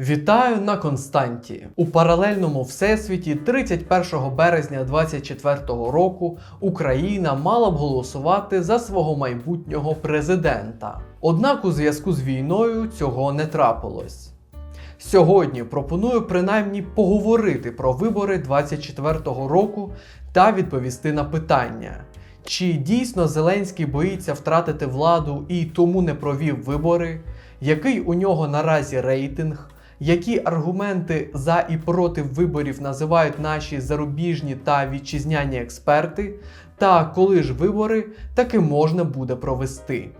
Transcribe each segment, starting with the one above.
Вітаю на Константі. У паралельному всесвіті 31 березня 2024 року Україна мала б голосувати за свого майбутнього президента. Однак у зв'язку з війною цього не трапилось. Сьогодні пропоную принаймні поговорити про вибори 24 року та відповісти на питання. Чи дійсно Зеленський боїться втратити владу і тому не провів вибори? Який у нього наразі рейтинг? Які аргументи за і проти виборів називають наші зарубіжні та вітчизняні експерти? Та коли ж вибори таки можна буде провести?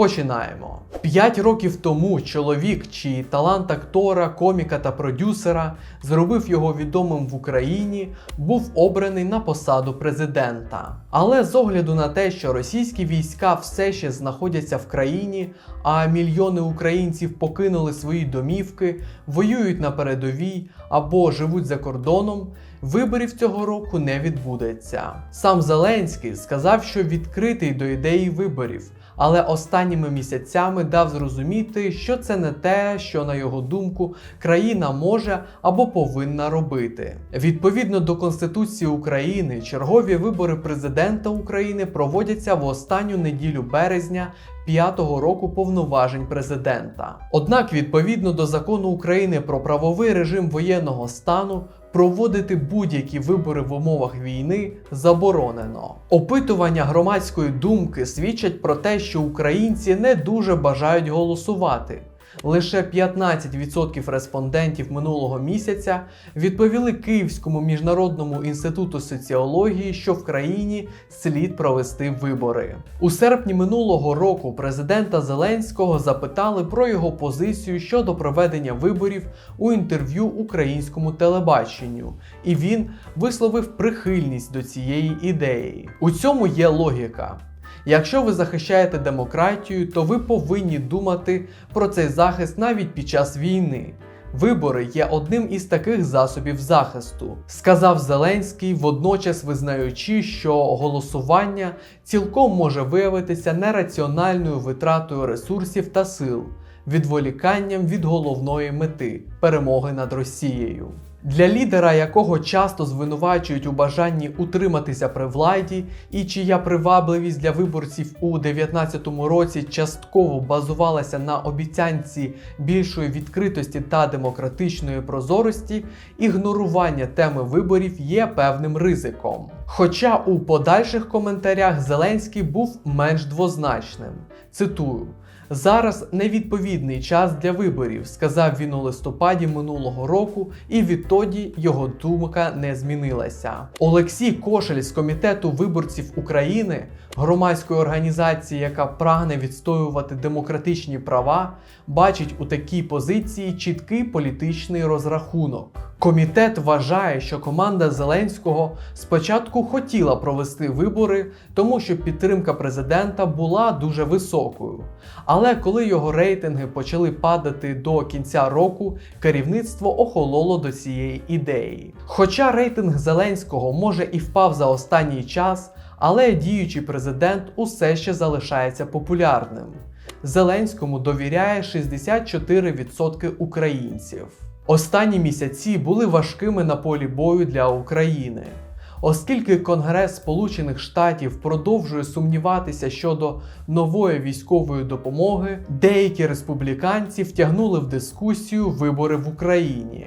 Починаємо. П'ять років тому чоловік, чий талант актора, коміка та продюсера зробив його відомим в Україні, був обраний на посаду президента. Але з огляду на те, що російські війська все ще знаходяться в країні, а мільйони українців покинули свої домівки, воюють на передовій або живуть за кордоном. Виборів цього року не відбудеться. Сам Зеленський сказав, що відкритий до ідеї виборів, але останніми місяцями дав зрозуміти, що це не те, що на його думку країна може або повинна робити. Відповідно до Конституції України, чергові вибори президента України проводяться в останню неділю березня. П'ятого року повноважень президента. Однак, відповідно до закону України про правовий режим воєнного стану, проводити будь-які вибори в умовах війни заборонено. Опитування громадської думки свідчать про те, що українці не дуже бажають голосувати. Лише 15% респондентів минулого місяця відповіли Київському міжнародному інституту соціології, що в країні слід провести вибори. У серпні минулого року президента Зеленського запитали про його позицію щодо проведення виборів у інтерв'ю українському телебаченню, і він висловив прихильність до цієї ідеї. У цьому є логіка. Якщо ви захищаєте демократію, то ви повинні думати про цей захист навіть під час війни. Вибори є одним із таких засобів захисту, сказав Зеленський, водночас визнаючи, що голосування цілком може виявитися нераціональною витратою ресурсів та сил, відволіканням від головної мети перемоги над Росією. Для лідера, якого часто звинувачують у бажанні утриматися при владі, і чия привабливість для виборців у 2019 році частково базувалася на обіцянці більшої відкритості та демократичної прозорості, ігнорування теми виборів є певним ризиком. Хоча у подальших коментарях Зеленський був менш двозначним. Цитую. Зараз невідповідний час для виборів, сказав він у листопаді минулого року, і відтоді його думка не змінилася. Олексій Кошель з комітету виборців України, громадської організації, яка прагне відстоювати демократичні права, бачить у такій позиції чіткий політичний розрахунок. Комітет вважає, що команда Зеленського спочатку хотіла провести вибори, тому що підтримка президента була дуже високою. Але коли його рейтинги почали падати до кінця року, керівництво охололо до цієї ідеї. Хоча рейтинг Зеленського може і впав за останній час, але діючий президент усе ще залишається популярним. Зеленському довіряє 64% українців. Останні місяці були важкими на полі бою для України. Оскільки Конгрес Сполучених Штатів продовжує сумніватися щодо нової військової допомоги, деякі республіканці втягнули в дискусію вибори в Україні.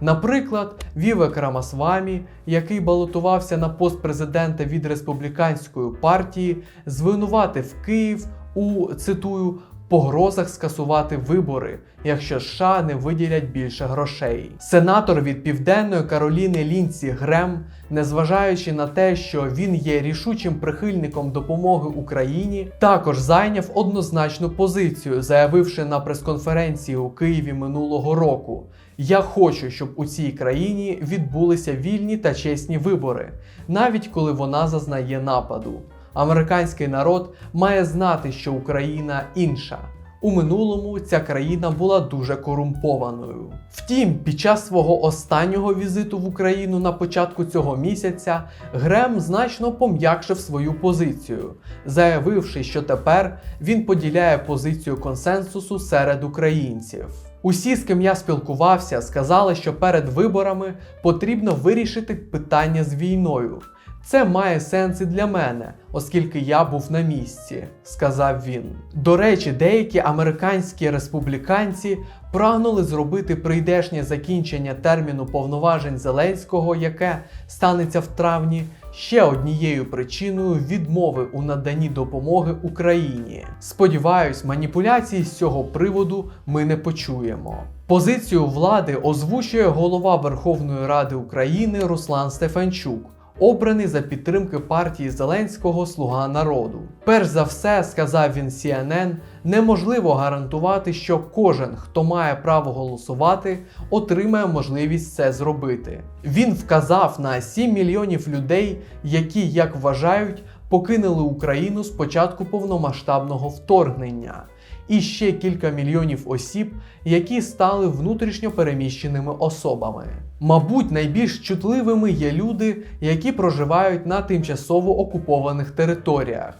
Наприклад, Вівек Рамасвамі, який балотувався на пост президента від республіканської партії, звинуватив Київ у цитую погрозах скасувати вибори, якщо США не виділять більше грошей. Сенатор від Південної Кароліни Лінці Грем, незважаючи на те, що він є рішучим прихильником допомоги Україні, також зайняв однозначну позицію, заявивши на прес-конференції у Києві минулого року. Я хочу, щоб у цій країні відбулися вільні та чесні вибори, навіть коли вона зазнає нападу. Американський народ має знати, що Україна інша. У минулому ця країна була дуже корумпованою. Втім, під час свого останнього візиту в Україну на початку цього місяця Грем значно пом'якшив свою позицію, заявивши, що тепер він поділяє позицію консенсусу серед українців. Усі, з ким я спілкувався, сказали, що перед виборами потрібно вирішити питання з війною. Це має сенс і для мене, оскільки я був на місці, сказав він. До речі, деякі американські республіканці прагнули зробити прийдешнє закінчення терміну повноважень Зеленського, яке станеться в травні, ще однією причиною відмови у наданні допомоги Україні. Сподіваюсь, маніпуляцій з цього приводу ми не почуємо. Позицію влади озвучує голова Верховної Ради України Руслан Стефанчук. Обраний за підтримки партії Зеленського Слуга народу. Перш за все, сказав він CNN, неможливо гарантувати, що кожен, хто має право голосувати, отримає можливість це зробити. Він вказав на 7 мільйонів людей, які, як вважають, покинули Україну з початку повномасштабного вторгнення, і ще кілька мільйонів осіб, які стали внутрішньо переміщеними особами. Мабуть, найбільш чутливими є люди, які проживають на тимчасово окупованих територіях.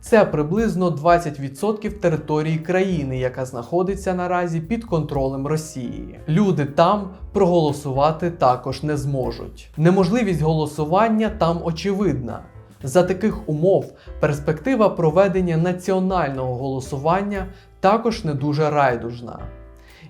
Це приблизно 20% території країни, яка знаходиться наразі під контролем Росії. Люди там проголосувати також не зможуть. Неможливість голосування там очевидна. За таких умов перспектива проведення національного голосування також не дуже райдужна.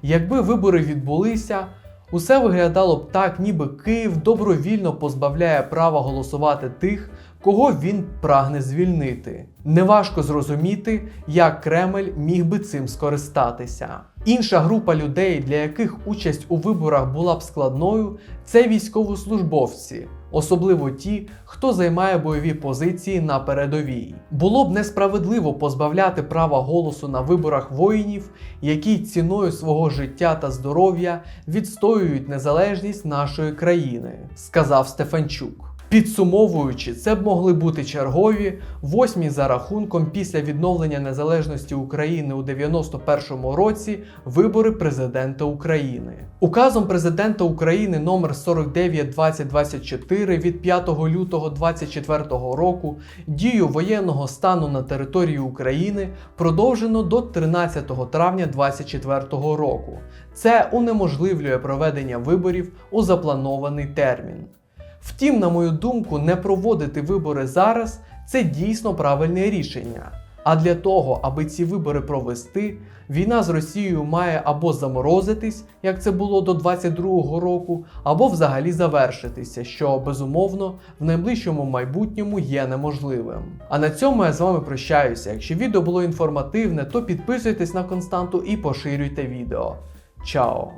Якби вибори відбулися, усе виглядало б так, ніби Київ добровільно позбавляє права голосувати тих, кого він прагне звільнити. Неважко зрозуміти, як Кремль міг би цим скористатися. Інша група людей, для яких участь у виборах була б складною, це військовослужбовці. Особливо ті, хто займає бойові позиції на передовій. Було б несправедливо позбавляти права голосу на виборах воїнів, які ціною свого життя та здоров'я відстоюють незалежність нашої країни, сказав Стефанчук. Підсумовуючи, це б могли бути чергові восьмі за рахунком після відновлення незалежності України у 91-му році вибори президента України. Указом президента України номер 49 2024 від 5 лютого 2024 року дію воєнного стану на території України продовжено до 13 травня 2024 року. Це унеможливлює проведення виборів у запланований термін. Втім, на мою думку, не проводити вибори зараз це дійсно правильне рішення. А для того, аби ці вибори провести, війна з Росією має або заморозитись, як це було до 22-го року, або взагалі завершитися, що безумовно в найближчому майбутньому є неможливим. А на цьому я з вами прощаюся. Якщо відео було інформативне, то підписуйтесь на константу і поширюйте відео. Чао!